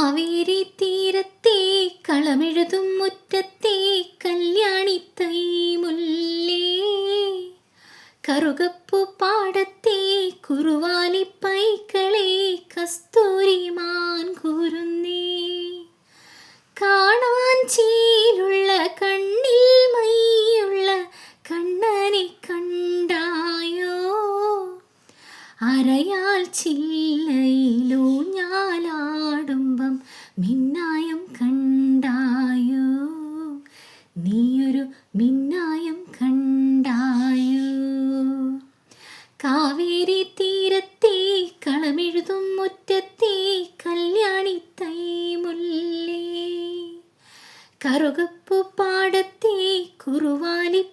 കാവേരി തീരത്തെ കളമെഴുതും മുറ്റത്തെ കല്യാണി തൈമുല്ലേ കറുകപ്പു പാടത്തെ കുറുവാലി പൈക്കളെ കസ്തൂരിമാൻ കൂരുന്നേ. കാണാൻ ചീലുള്ള കണ്ണിൽ മൈയുള്ള കണ്ണനെ കണ്ടായോ? അരയാൽ ചില്ലയിലൂഞ്ഞാലാടുമ്പം മിന്നായം കണ്ടായോ? നീയൊരു മിന്നായം കണ്ടായോ? കാവേരി തീരത്തെ കളമെഴുതും മുറ്റത്തെ കല്യാണി തൈമുല്ലേ? കറുകപ്പു പാടത്തെ കുറുവാലി